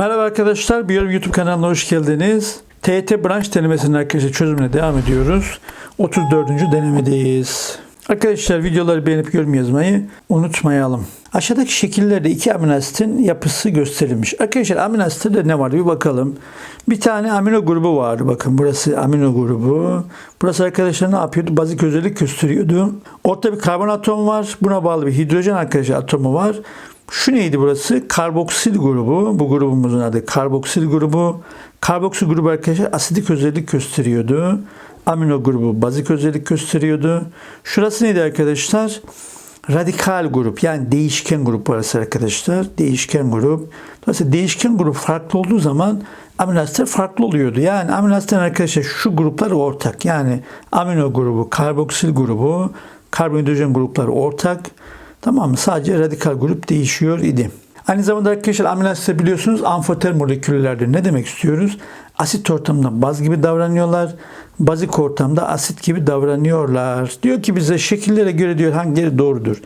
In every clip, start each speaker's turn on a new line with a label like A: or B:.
A: Merhaba arkadaşlar, Biyoloji YouTube kanalına hoş geldiniz. TET branş denemesinin arkadaşlar çözümüne devam ediyoruz. 34. denemedeyiz. Arkadaşlar videoları beğenip yorum yazmayı unutmayalım. Aşağıdaki şekillerde iki amino yapısı gösterilmiş. Arkadaşlar amino ne var bir bakalım. Bir tane amino grubu vardı. Bakın burası amino grubu. Burası arkadaşlar ne yapıyordu? Bazik özellik gösteriyordu. Ortada bir karbon atomu var. Buna bağlı bir hidrojen arkadaşlar atomu var. Şu neydi burası? Karboksil grubu. Bu grubumuzun adı karboksil grubu. Karboksil grubu arkadaşlar asidik özellik gösteriyordu. Amino grubu bazik özellik gösteriyordu. Şurası neydi arkadaşlar? Radikal grup yani değişken grup burası arkadaşlar. Değişken grup. Dolayısıyla değişken grup farklı olduğu zaman amino asitler farklı oluyordu. Yani amino asitlerin arkadaşlar şu gruplar ortak. Yani amino grubu, karboksil grubu, karbonhidrojen grupları ortak. Tamam mı? Sadece radikal grup değişiyor idi. Aynı zamanda arkadaşlar amino asitler biliyorsunuz amfoter moleküllerdir. Ne demek istiyoruz? Asit ortamında baz gibi davranıyorlar. Bazik ortamda asit gibi davranıyorlar. Diyor ki bize şekillere göre diyor hangileri doğrudur.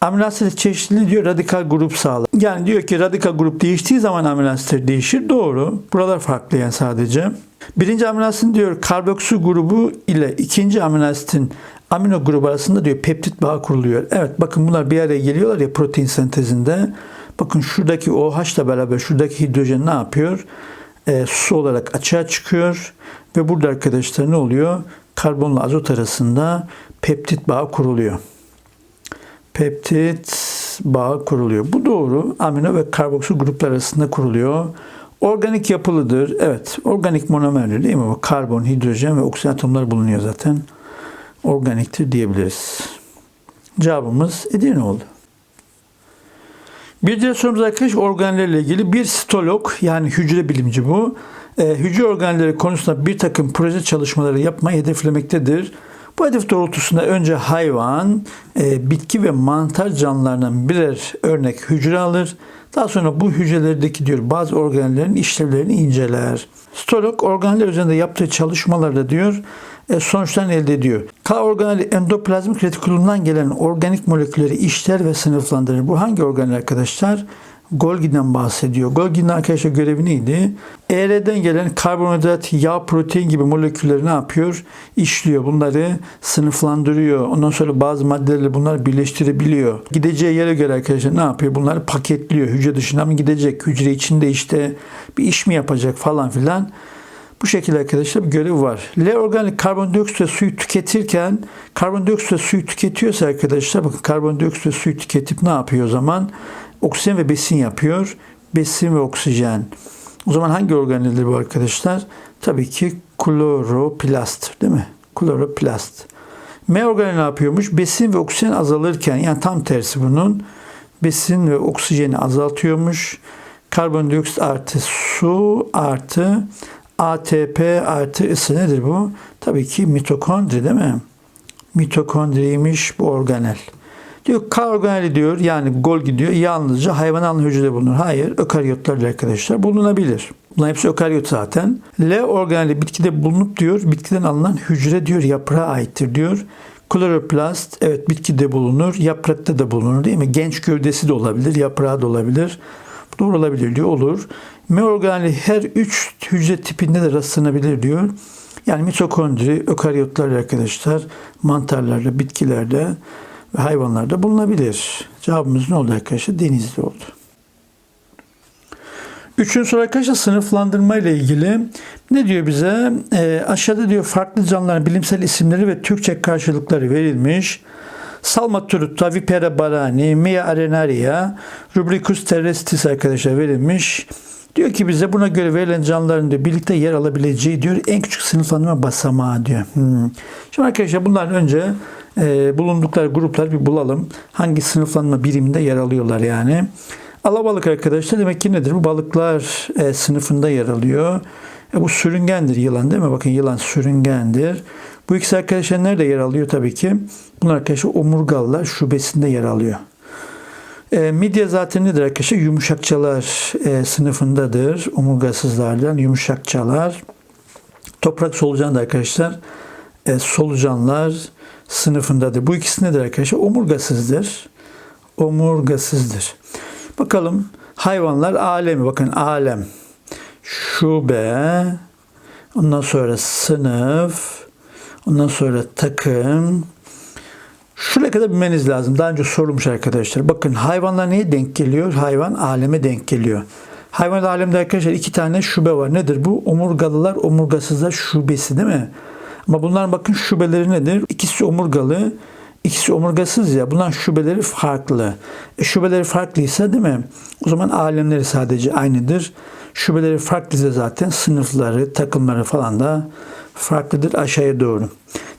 A: Amino asit çeşitliliği diyor radikal grup sağlar. Yani diyor ki radikal grup değiştiği zaman amino asitler değişir. Doğru. Buralar farklı yani sadece. Birinci amino asitin diyor karboksil grubu ile ikinci amino asitin amino grubu arasında diyor peptit bağı kuruluyor. Evet bakın bunlar bir araya geliyorlar ya protein sentezinde. Bakın şuradaki OH ile beraber şuradaki hidrojen ne yapıyor? E, su olarak açığa çıkıyor ve burada arkadaşlar ne oluyor? Karbonla azot arasında peptit bağı kuruluyor. Peptit bağı kuruluyor. Bu doğru. Amino ve karboksil gruplar arasında kuruluyor. Organik yapılıdır. Evet, organik monomerdir değil mi? Karbon, hidrojen ve oksijen atomları bulunuyor zaten. Organiktir diyebiliriz. Cevabımız Edirne oldu. Bir diğer sorumuz arkadaş organlarla ilgili bir sitolog yani hücre bilimci bu. E, hücre organları konusunda bir takım proje çalışmaları yapmayı hedeflemektedir. Bu hedef doğrultusunda önce hayvan, e, bitki ve mantar canlılarından birer örnek hücre alır. Daha sonra bu hücrelerdeki diyor bazı organların işlevlerini inceler. Stolog organlar üzerinde yaptığı çalışmalarda diyor sonuçlarını elde ediyor. K organeli endoplazmik retikulumdan gelen organik molekülleri işler ve sınıflandırır. Bu hangi organ arkadaşlar? Golgi'den bahsediyor. Golgi'nin arkadaşlar görevi neydi? ER'den gelen karbonhidrat, yağ, protein gibi molekülleri ne yapıyor? İşliyor. Bunları sınıflandırıyor. Ondan sonra bazı maddelerle bunları birleştirebiliyor. Gideceği yere göre arkadaşlar ne yapıyor? Bunları paketliyor. Hücre dışına mı gidecek? Hücre içinde işte bir iş mi yapacak falan filan. Bu şekilde arkadaşlar bir görev var. L organik karbondioksit ve suyu tüketirken karbondioksit ve suyu tüketiyorsa arkadaşlar bakın karbondioksit ve suyu tüketip ne yapıyor o zaman? Oksijen ve besin yapıyor. Besin ve oksijen. O zaman hangi organeldir bu arkadaşlar? Tabii ki kloroplast değil mi? Kloroplast. M organeli ne yapıyormuş? Besin ve oksijen azalırken yani tam tersi bunun besin ve oksijeni azaltıyormuş. Karbondioksit artı su artı ATP artı ısı nedir bu? Tabii ki mitokondri değil mi? Mitokondriymiş bu organel. Diyor K organeli diyor yani Golgi diyor yalnızca hayvanal hücrede bulunur. Hayır ökaryotlarda arkadaşlar bulunabilir. Bunların hepsi ökaryot zaten. L organeli bitkide bulunup diyor bitkiden alınan hücre diyor yaprağa aittir diyor. Kloroplast evet bitkide bulunur, yaprakta da bulunur değil mi? Genç gövdesi de olabilir, yaprağı da olabilir. Doğru olabilir diyor. Olur. M organeli her üç hücre tipinde de rastlanabilir diyor. Yani mitokondri, ökaryotlar arkadaşlar, mantarlarda, bitkilerde ve hayvanlarda bulunabilir. Cevabımız ne oldu arkadaşlar? Denizli oldu. Üçüncü soru arkadaşlar sınıflandırma ile ilgili ne diyor bize? E, aşağıda diyor farklı canlıların bilimsel isimleri ve Türkçe karşılıkları verilmiş. Salmaturutta, Vipera barani, Mia arenaria, Rubricus terrestris arkadaşlar verilmiş. Diyor ki bize buna göre verilen canlıların diyor, birlikte yer alabileceği diyor en küçük sınıflandırma basamağı diyor. Hmm. Şimdi arkadaşlar bundan önce e, bulundukları gruplar bir bulalım. Hangi sınıflanma biriminde yer alıyorlar yani. Alabalık arkadaşlar demek ki nedir? Bu balıklar e, sınıfında yer alıyor. E, bu sürüngendir yılan değil mi? Bakın yılan sürüngendir. Bu ikisi arkadaşlar nerede yer alıyor tabii ki? Bunlar arkadaşlar omurgalılar şubesinde yer alıyor. E, midye zaten nedir arkadaşlar? Yumuşakçalar e, sınıfındadır. Omurgasızlardan yumuşakçalar. Toprak solucan da arkadaşlar e, solucanlar sınıfındadır. Bu ikisi nedir arkadaşlar? Omurgasızdır. Omurgasızdır. Bakalım Hayvanlar alemi. Bakın alem. Şube. Ondan sonra sınıf. Ondan sonra takım. Şuraya kadar bilmeniz lazım. Daha önce sorulmuş arkadaşlar. Bakın hayvanlar neye denk geliyor? Hayvan aleme denk geliyor. Hayvan alemde arkadaşlar iki tane şube var. Nedir bu? Omurgalılar, omurgasızlar şubesi değil mi? Ama bunların bakın şubeleri nedir? İkisi omurgalı, ikisi omurgasız ya. Bunların şubeleri farklı. E, şubeleri farklıysa değil mi? O zaman alemleri sadece aynıdır. Şubeleri farklıysa zaten sınıfları, takımları falan da farklıdır aşağıya doğru.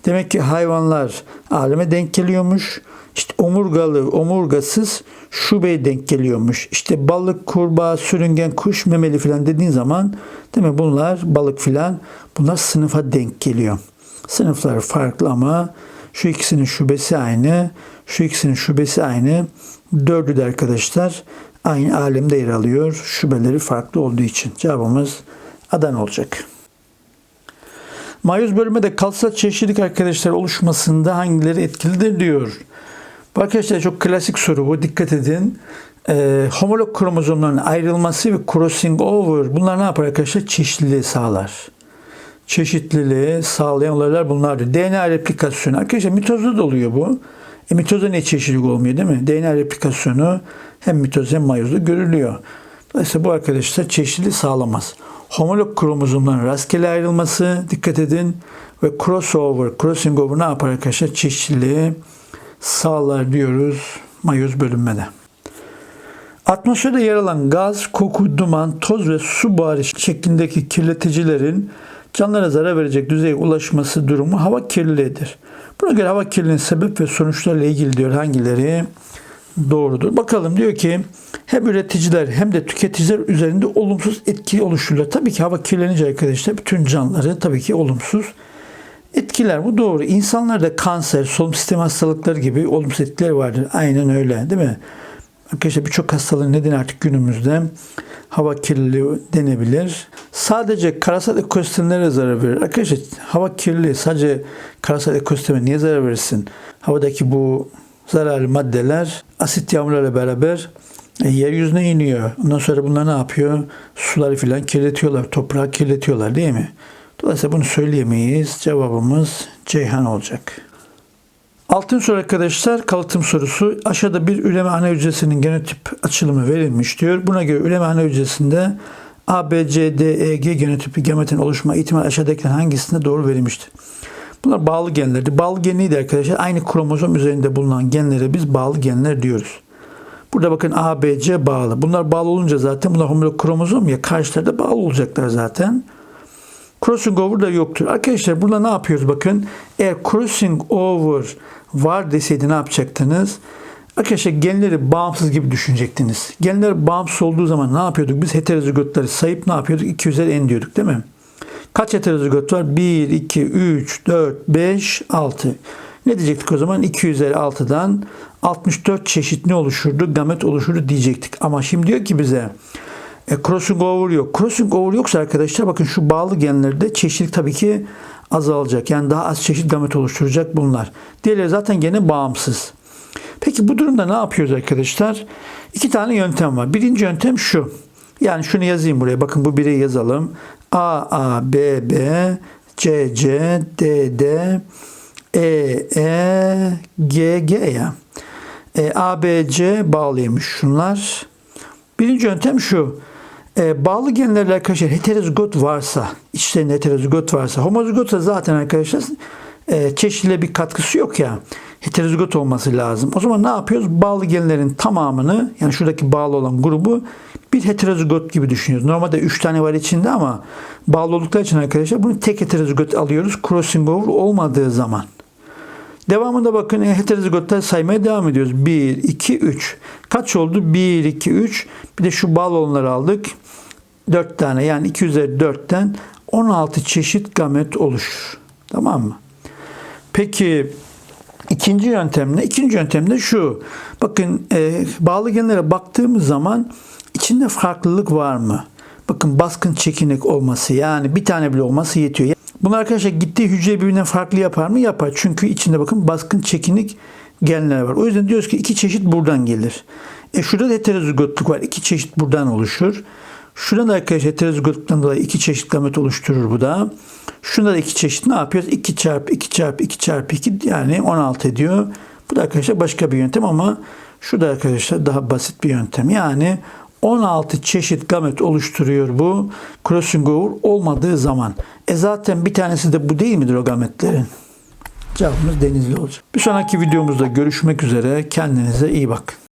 A: Demek ki hayvanlar aleme denk geliyormuş. İşte omurgalı, omurgasız şubeye denk geliyormuş. İşte balık, kurbağa, sürüngen, kuş, memeli filan dediğin zaman değil mi bunlar balık filan bunlar sınıfa denk geliyor. Sınıflar farklı ama şu ikisinin şubesi aynı. Şu ikisinin şubesi aynı. Dördü de arkadaşlar aynı alemde yer alıyor. Şubeleri farklı olduğu için. Cevabımız Adana olacak. Mayöz bölümünde kalsat çeşitlilik arkadaşlar oluşmasında hangileri etkilidir diyor. Bu arkadaşlar çok klasik soru bu. Dikkat edin. Ee, homolog kromozomların ayrılması ve crossing over bunlar ne yapar arkadaşlar? Çeşitliliği sağlar. Çeşitliliği sağlayan olaylar bunlardır. DNA replikasyonu. Arkadaşlar mitozda da oluyor bu. E, mitozda ne çeşitlilik olmuyor değil mi? DNA replikasyonu hem mitoz hem mayozda görülüyor. Dolayısıyla bu arkadaşlar çeşitliliği sağlamaz. Homolog kromozomların rastgele ayrılması dikkat edin ve crossover, crossing over ne yapar arkadaşlar? Çeşitliliği sağlar diyoruz mayoz bölünmede. Atmosferde yer alan gaz, koku, duman, toz ve su buharı şeklindeki kirleticilerin canlılara zarar verecek düzeye ulaşması durumu hava kirliliğidir. Buna göre hava kirliliğinin sebep ve sonuçlarıyla ilgili diyor hangileri doğrudur. Bakalım diyor ki hem üreticiler hem de tüketiciler üzerinde olumsuz etki oluştururlar. Tabii ki hava kirlenince arkadaşlar bütün canlıları tabii ki olumsuz etkiler. Bu doğru. İnsanlarda kanser, solunum sistemi hastalıkları gibi olumsuz etkiler vardır. Aynen öyle değil mi? Arkadaşlar birçok hastalığın nedeni artık günümüzde hava kirliliği denebilir. Sadece karasal ekosistemlere zarar verir. Arkadaşlar hava kirliliği sadece karasal ekosisteme niye zarar verirsin? Havadaki bu zararlı maddeler asit yağmurlarla beraber e, yeryüzüne iniyor. Ondan sonra bunlar ne yapıyor? Suları filan kirletiyorlar, toprağı kirletiyorlar değil mi? Dolayısıyla bunu söyleyemeyiz. Cevabımız Ceyhan olacak. Altın soru arkadaşlar kalıtım sorusu. Aşağıda bir üreme ana hücresinin genotip açılımı verilmiş diyor. Buna göre üreme ana hücresinde A, B, C, D, E, G genotipi gametin oluşma ihtimali aşağıdakilerin hangisinde doğru verilmiştir? Bunlar bağlı genlerdi. Bağlı gen neydi arkadaşlar? Aynı kromozom üzerinde bulunan genlere biz bağlı genler diyoruz. Burada bakın A, B, C bağlı. Bunlar bağlı olunca zaten bunlar homolog kromozom ya karşılarda bağlı olacaklar zaten. Crossing over da yoktur. Arkadaşlar burada ne yapıyoruz bakın. Eğer crossing over var deseydi ne yapacaktınız? Arkadaşlar genleri bağımsız gibi düşünecektiniz. Genler bağımsız olduğu zaman ne yapıyorduk? Biz heterozigotları sayıp ne yapıyorduk? 2 üzeri n diyorduk değil mi? Kaç heterozigot var? 1, 2, 3, 4, 5, 6. Ne diyecektik o zaman? 2 üzeri 6'dan 64 çeşit ne oluşurdu? Gamet oluşurdu diyecektik. Ama şimdi diyor ki bize e, crossing over yok. Crossing over yoksa arkadaşlar bakın şu bağlı genlerde çeşitlilik tabii ki azalacak. Yani daha az çeşit gamet oluşturacak bunlar. Diğerleri zaten gene bağımsız. Peki bu durumda ne yapıyoruz arkadaşlar? İki tane yöntem var. Birinci yöntem şu. Yani şunu yazayım buraya. Bakın bu biri yazalım. A, A, B, B, C, C, D, D, E, E, G, G ya. E, A, B, C bağlıymış şunlar. Birinci yöntem şu. E, bağlı genlerle arkadaşlar heterozigot varsa, içlerinde heterozigot varsa, homozigotsa zaten arkadaşlar e, çeşitle bir katkısı yok ya. Heterozigot olması lazım. O zaman ne yapıyoruz? Bağlı genlerin tamamını yani şuradaki bağlı olan grubu bir heterozigot gibi düşünüyoruz. Normalde 3 tane var içinde ama bağlı oldukları için arkadaşlar bunu tek heterozigot alıyoruz. Crossing over olmadığı zaman. Devamında bakın e, heterozigotlar saymaya devam ediyoruz. 1, 2, 3. Kaç oldu? 1, 2, 3. Bir de şu bağlı olanları aldık. 4 tane yani 2 üzeri 4'ten 16 çeşit gamet oluşur. Tamam mı? Peki ikinci yöntem ne? İkinci yöntem de şu. Bakın e, bağlı genlere baktığımız zaman içinde farklılık var mı? Bakın baskın çekinik olması yani bir tane bile olması yetiyor. Bunlar arkadaşlar gittiği hücre birbirinden farklı yapar mı? Yapar. Çünkü içinde bakın baskın çekinik genler var. O yüzden diyoruz ki iki çeşit buradan gelir. E şurada da heterozigotluk var. İki çeşit buradan oluşur. Şurada da arkadaşlar heterozigotluktan dolayı iki çeşit gamet oluşturur bu da. Şunda da iki çeşit ne yapıyoruz? 2 çarpı 2 çarpı 2 çarpı 2 yani 16 ediyor. Bu da arkadaşlar başka bir yöntem ama şu da arkadaşlar daha basit bir yöntem. Yani 16 çeşit gamet oluşturuyor bu crossing over olmadığı zaman. E zaten bir tanesi de bu değil midir o gametlerin? Cevabımız denizli olacak. Bir sonraki videomuzda görüşmek üzere. Kendinize iyi bakın.